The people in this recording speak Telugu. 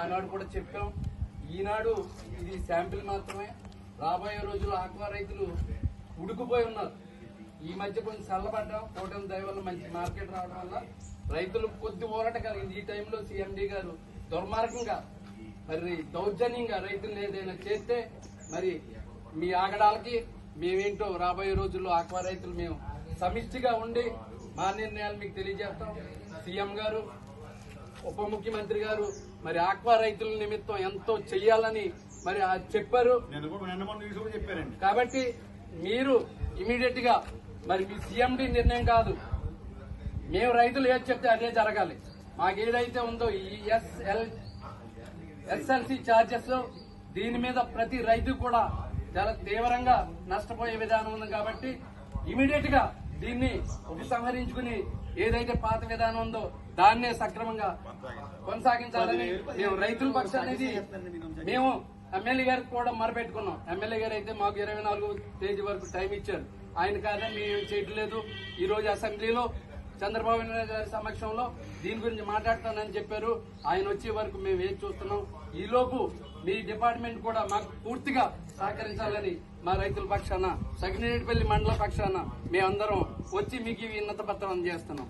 ఆనాడు కూడా చెప్పాం. ఈనాడు ఇది శాంపిల్ మాత్రమే. రాబోయే రోజుల్లో ఆక్వా రైతులు ఉడుకుపోయి ఉన్నారు. ఈ మధ్య కొంచెం చల్లబడ్డాం. కూటమి దయ వల్ల మంచి మార్కెట్ రావడం వల్ల రైతులు కొద్ది ఊరట కలిగింది. ఈ టైంలో సీఎండీ గారు దుర్మార్గంగా మరి దౌర్జన్యంగా రైతులు ఏదైనా చేస్తే మరి మీ ఆగడాలకి మేమేంటో రాబోయే రోజుల్లో ఆక్వా రైతులు మేము సమిష్టిగా ఉండి మా నిర్ణయాలు మీకు తెలియజేస్తాం. సీఎం గారు ఉప ముఖ్యమంత్రి గారు మరి ఆక్వా రైతుల నిమిత్తం ఎంతో చెయ్యాలని మరి చెప్పారు. కాబట్టి మీరు ఇమీడియట్గా మరి మీ సీఎండి నిర్ణయం కాదు. మేము రైతులు ఏది చెప్తే అదే జరగాలి. మాకు ఏదైతే ఉందో ఈ ఎస్ఎల్ ఎస్ఎల్సి ఛార్జెస్ దీని మీద ప్రతి రైతు కూడా చాలా తీవ్రంగా నష్టపోయే విధానం ఉంది కాబట్టి ఇమీడియట్గా దీన్ని ఉపసంహరించుకుని ఏదైతే పాత విధానం ఉందో దాన్నే సక్రమంగా కొనసాగించాలని మేము రైతుల పక్షానికి మేము ఎమ్మెల్యే గారికి కూడా మరపెట్టుకున్నాం. ఎమ్మెల్యే గారు అయితే మాకు ఇరవై నాలుగు తేదీ వరకు టైం ఇచ్చారు. ఆయన కాదని మేము చేయట్లేదు. ఈ రోజు అసెంబ్లీలో చంద్రబాబు నాయుడు గారి సమక్షంలో దీని గురించి మాట్లాడతానని చెప్పారు. ఆయన వచ్చే వరకు మేము వేచి చూస్తున్నాం? ఈలోపు మీ డిపార్ట్మెంట్ కూడా మాకు పూర్తిగా సహకరించాలని మా రైతుల పక్షాన సగినేటిపల్లి మండల పక్షాన మేమందరం వచ్చి మీకు ఈ విన్నత పత్రం అందజేస్తున్నాం